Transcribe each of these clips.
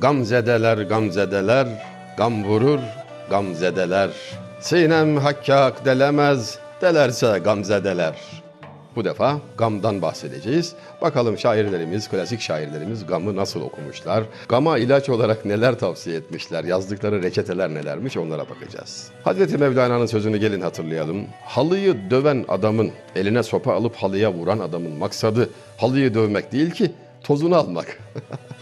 Gamzedeler gamzedeler, gam vurur gamzedeler. Sinem hakka hak delemez, delerse gamzedeler. Bu defa gamdan bahsedeceğiz. Bakalım şairlerimiz, klasik şairlerimiz gamı nasıl okumuşlar? Gama ilaç olarak neler tavsiye etmişler? Yazdıkları reçeteler nelermiş onlara bakacağız. Hazreti Mevlana'nın sözünü gelin hatırlayalım. Halıyı döven adamın, eline sopa alıp halıya vuran adamın maksadı halıyı dövmek değil ki tozunu almak.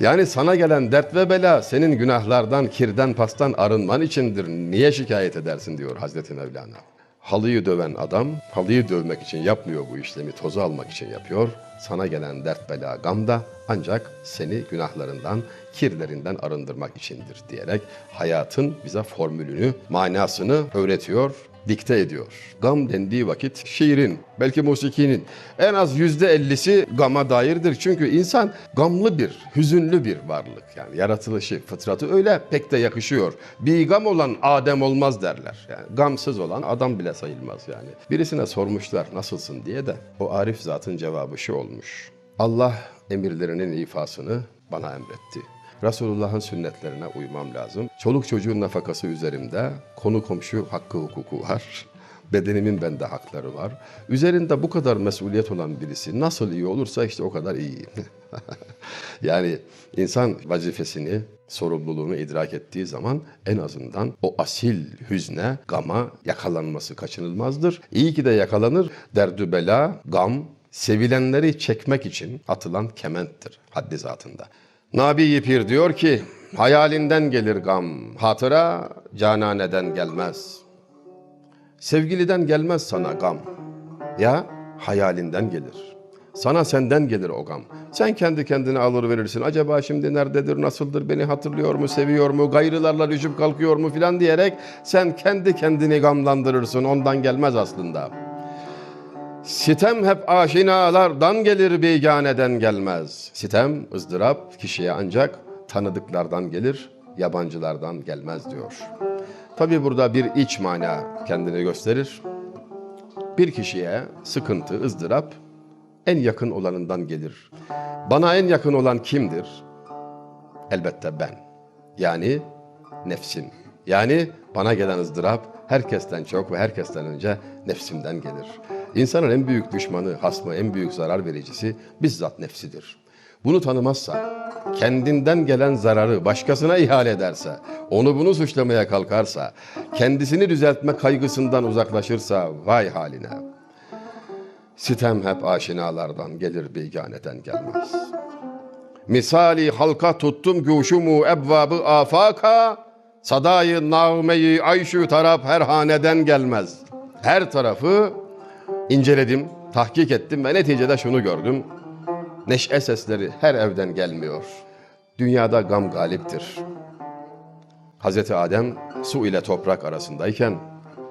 Yani sana gelen dert ve bela senin günahlardan, kirden, pastan arınman içindir. Niye şikayet edersin diyor Hazreti Mevlana. Halıyı döven adam, halıyı dövmek için yapmıyor bu işlemi, tozu almak için yapıyor. Sana gelen dert, bela, gam da ancak seni günahlarından, kirlerinden arındırmak içindir diyerek hayatın bize formülünü, manasını öğretiyor, dikte ediyor. Gam dendiği vakit şiirin, belki musikinin en az yüzde ellisi gama dairdir. Çünkü insan gamlı bir, hüzünlü bir varlık. Yani yaratılışı, fıtratı öyle pek de yakışıyor. Bir gam olan Adem olmaz derler. Yani gamsız olan adam bile sayılmaz yani. Birisine sormuşlar nasılsın diye de o arif zatın cevabı şu olmuş. Allah emirlerinin ifasını bana emretti. Resulullah'ın sünnetlerine uymam lazım. Çoluk çocuğun nafakası üzerimde. Konu komşu hakkı hukuku var. Bedenimin bende hakları var. Üzerinde bu kadar mesuliyet olan birisi nasıl iyi olursa işte o kadar iyi. yani insan vazifesini, sorumluluğunu idrak ettiği zaman en azından o asil hüzne, gama yakalanması kaçınılmazdır. İyi ki de yakalanır. Derdü bela, gam, sevilenleri çekmek için atılan kementtir haddi zatında. Nabi Pir diyor ki, hayalinden gelir gam, hatıra cananeden gelmez. Sevgiliden gelmez sana gam, ya hayalinden gelir. Sana senden gelir o gam. Sen kendi kendine alır verirsin. Acaba şimdi nerededir, nasıldır, beni hatırlıyor mu, seviyor mu, gayrılarla düşüp kalkıyor mu filan diyerek sen kendi kendini gamlandırırsın. Ondan gelmez aslında. Sitem hep aşinalardan gelir beganeden gelmez. Sitem, ızdırap kişiye ancak tanıdıklardan gelir, yabancılardan gelmez diyor. Tabi burada bir iç mana kendini gösterir. Bir kişiye sıkıntı, ızdırap en yakın olanından gelir. Bana en yakın olan kimdir? Elbette ben. Yani nefsim. Yani bana gelen ızdırap herkesten çok ve herkesten önce nefsimden gelir. İnsanın en büyük düşmanı, hasmı, en büyük zarar vericisi bizzat nefsidir. Bunu tanımazsa, kendinden gelen zararı başkasına ihale ederse, onu bunu suçlamaya kalkarsa, kendisini düzeltme kaygısından uzaklaşırsa vay haline. Sitem hep aşinalardan gelir beganeden gelmez. Misali halka tuttum guşumu ebvabı afaka, sadayı nağmeyi ayşu taraf her haneden gelmez. Her tarafı inceledim, tahkik ettim ve neticede şunu gördüm. Neşe sesleri her evden gelmiyor. Dünyada gam galiptir. Hazreti Adem su ile toprak arasındayken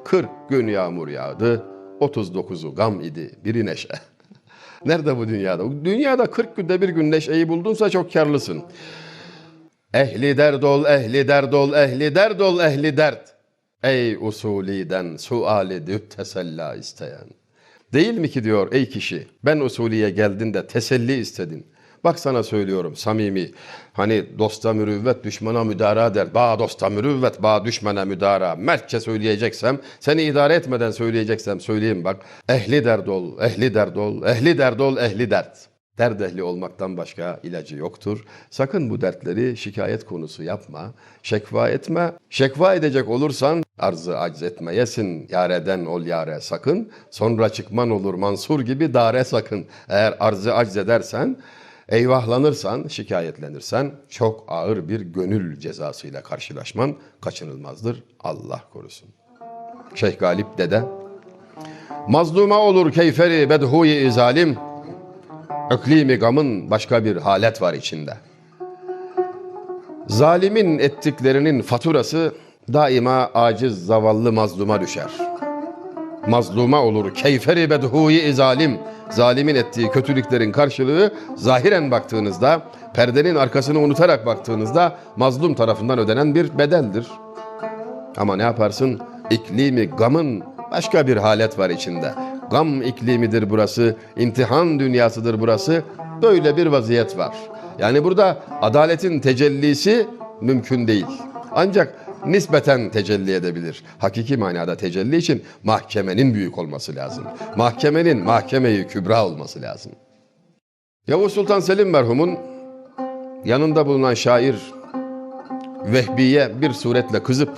40 gün yağmur yağdı. 39'u gam idi, biri neşe. Nerede bu dünyada? Dünyada 40 günde bir gün neşeyi buldunsa çok karlısın. Ehli derd ol, ehli derd ol, ehli derd ol, ehli dert. Ey usuliden sual edip tesella isteyen. Değil mi ki diyor ey kişi ben usuliye geldin de teselli istedin. Bak sana söylüyorum samimi. Hani dosta mürüvvet düşmana müdara der. Ba dosta mürüvvet ba düşmana müdara. Mertçe söyleyeceksem seni idare etmeden söyleyeceksem söyleyeyim bak. Ehli derd ol, ehli derd ol, ehli derd ol, ehli dert. Derd ehli olmaktan başka ilacı yoktur. Sakın bu dertleri şikayet konusu yapma. Şekva etme. Şekva edecek olursan arzı acz etmeyesin. Yareden ol yare sakın. Sonra çıkman olur mansur gibi dare sakın. Eğer arzı acz edersen Eyvahlanırsan, şikayetlenirsen çok ağır bir gönül cezasıyla karşılaşman kaçınılmazdır. Allah korusun. Şeyh Galip dede Mazluma olur keyferi bedhuyi zalim Öklimi gamın başka bir halet var içinde. Zalimin ettiklerinin faturası daima aciz zavallı mazluma düşer. Mazluma olur keyferi bedhuyi zalim. Zalimin ettiği kötülüklerin karşılığı zahiren baktığınızda, perdenin arkasını unutarak baktığınızda mazlum tarafından ödenen bir bedeldir. Ama ne yaparsın? İklimi gamın başka bir halet var içinde. Gam iklimidir burası, imtihan dünyasıdır burası. Böyle bir vaziyet var. Yani burada adaletin tecellisi mümkün değil. Ancak nispeten tecelli edebilir. Hakiki manada tecelli için mahkemenin büyük olması lazım. Mahkemenin mahkemeyi kübra olması lazım. Yavuz Sultan Selim merhumun yanında bulunan şair Vehbi'ye bir suretle kızıp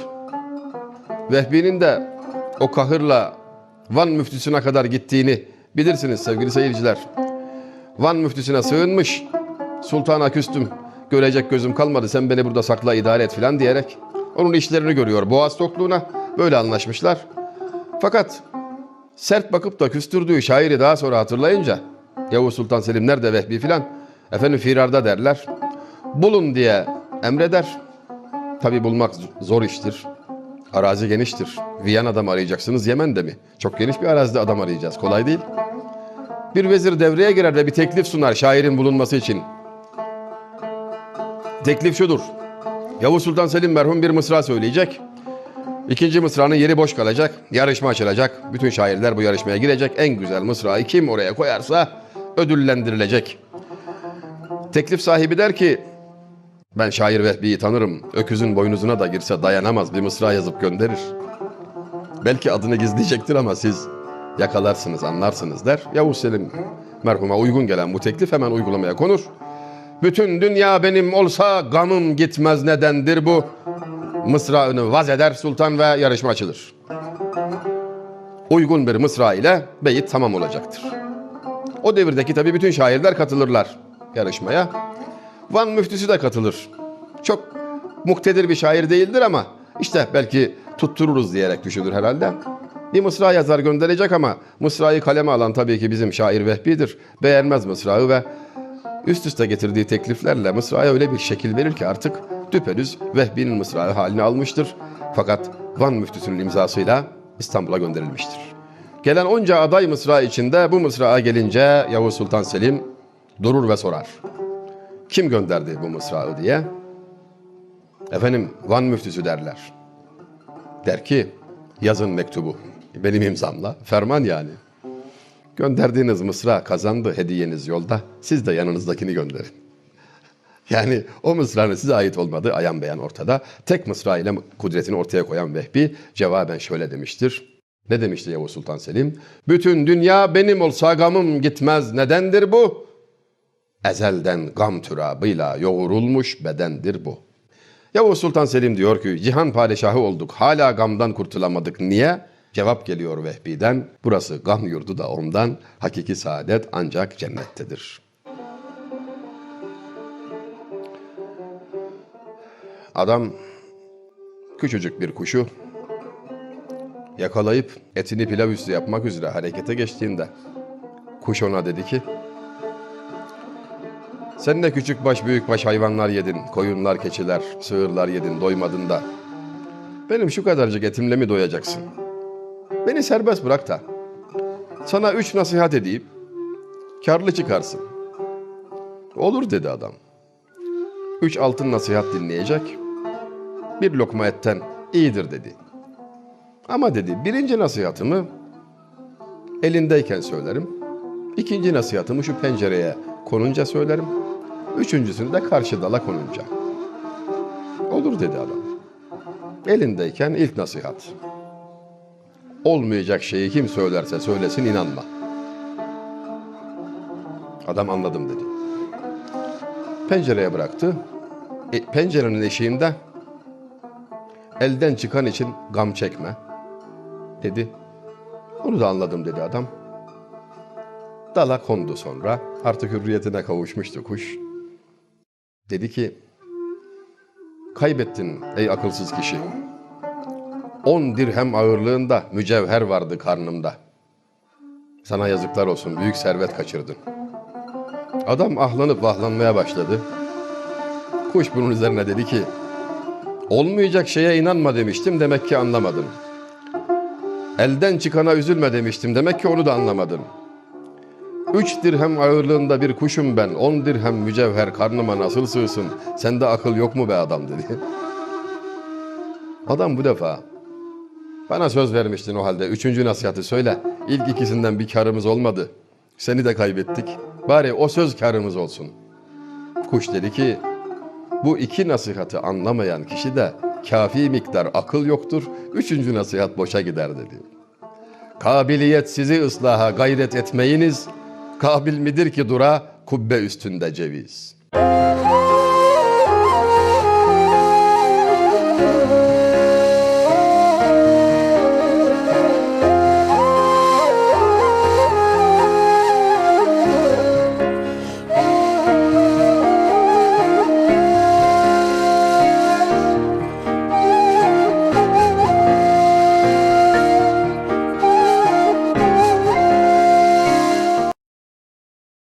Vehbi'nin de o kahırla Van müftüsüne kadar gittiğini bilirsiniz sevgili seyirciler. Van müftüsüne sığınmış. Sultana küstüm. Görecek gözüm kalmadı. Sen beni burada sakla idare et filan diyerek. Onun işlerini görüyor. Boğaz tokluğuna böyle anlaşmışlar. Fakat sert bakıp da küstürdüğü şairi daha sonra hatırlayınca Yavuz Sultan Selim nerede Vehbi filan efendim firarda derler. Bulun diye emreder. Tabi bulmak zor iştir. Arazi geniştir. Viyana'da mı arayacaksınız Yemen'de mi? Çok geniş bir arazide adam arayacağız. Kolay değil. Bir vezir devreye girer ve bir teklif sunar şairin bulunması için. Teklif şudur. Yavuz Sultan Selim merhum bir mısra söyleyecek. İkinci mısranın yeri boş kalacak. Yarışma açılacak. Bütün şairler bu yarışmaya girecek. En güzel mısrayı kim oraya koyarsa ödüllendirilecek. Teklif sahibi der ki ben şair Vehbi'yi tanırım. Öküzün boynuzuna da girse dayanamaz bir mısra yazıp gönderir. Belki adını gizleyecektir ama siz yakalarsınız, anlarsınız der. Yavuz Selim merhuma uygun gelen bu teklif hemen uygulamaya konur. Bütün dünya benim olsa gamım gitmez nedendir bu. Mısrağını vaz eder sultan ve yarışma açılır. Uygun bir mısra ile beyit tamam olacaktır. O devirdeki tabii bütün şairler katılırlar yarışmaya. Van müftüsü de katılır. Çok muktedir bir şair değildir ama işte belki tuttururuz diyerek düşünür herhalde. Bir mısra yazar gönderecek ama mısrayı kaleme alan tabii ki bizim şair Vehbi'dir. Beğenmez mısrağı ve üst üste getirdiği tekliflerle mısraya öyle bir şekil verir ki artık düpedüz Vehbi'nin mısrağı halini almıştır. Fakat Van müftüsünün imzasıyla İstanbul'a gönderilmiştir. Gelen onca aday mısra içinde bu mısrağa gelince Yavuz Sultan Selim durur ve sorar. Kim gönderdi bu mısrağı diye? Efendim Van müftüsü derler. Der ki yazın mektubu. Benim imzamla. Ferman yani. Gönderdiğiniz mısra kazandı hediyeniz yolda. Siz de yanınızdakini gönderin. Yani o mısranın size ait olmadığı ayan beyan ortada. Tek mısra ile kudretini ortaya koyan Vehbi cevaben şöyle demiştir. Ne demişti Yavuz Sultan Selim? Bütün dünya benim olsa gamım gitmez. Nedendir bu? Ezelden gam türabıyla yoğurulmuş bedendir bu. Yavuz Sultan Selim diyor ki cihan padişahı olduk hala gamdan kurtulamadık. Niye? Cevap geliyor Vehbi'den. Burası gam yurdu da ondan. Hakiki saadet ancak cennettedir. Adam küçücük bir kuşu yakalayıp etini pilav üstü yapmak üzere harekete geçtiğinde kuş ona dedi ki sen de küçük baş büyük baş hayvanlar yedin. Koyunlar, keçiler, sığırlar yedin doymadın da. Benim şu kadarcık etimle mi doyacaksın? Beni serbest bırak da. Sana üç nasihat edeyim. Karlı çıkarsın. Olur dedi adam. Üç altın nasihat dinleyecek. Bir lokma etten iyidir dedi. Ama dedi birinci nasihatımı elindeyken söylerim. İkinci nasihatımı şu pencereye konunca söylerim. Üçüncüsünü de karşı dala konunca. Olur dedi adam. Elindeyken ilk nasihat. Olmayacak şeyi kim söylerse söylesin inanma. Adam anladım dedi. Pencereye bıraktı. E, pencerenin eşiğinde elden çıkan için gam çekme dedi. Onu da anladım dedi adam. Dala kondu sonra. Artık hürriyetine kavuşmuştu kuş. Dedi ki, kaybettin ey akılsız kişi. On dirhem ağırlığında mücevher vardı karnımda. Sana yazıklar olsun büyük servet kaçırdın. Adam ahlanıp vahlanmaya başladı. Kuş bunun üzerine dedi ki, olmayacak şeye inanma demiştim demek ki anlamadın. Elden çıkana üzülme demiştim demek ki onu da anlamadın. Üç dirhem ağırlığında bir kuşum ben, on dirhem mücevher karnıma nasıl sığsın? Sende akıl yok mu be adam dedi. Adam bu defa bana söz vermiştin o halde. Üçüncü nasihatı söyle. İlk ikisinden bir karımız olmadı. Seni de kaybettik. Bari o söz karımız olsun. Kuş dedi ki bu iki nasihatı anlamayan kişi de kafi miktar akıl yoktur. Üçüncü nasihat boşa gider dedi. Kabiliyet sizi ıslaha gayret etmeyiniz. Kabil midir ki dura kubbe üstünde ceviz.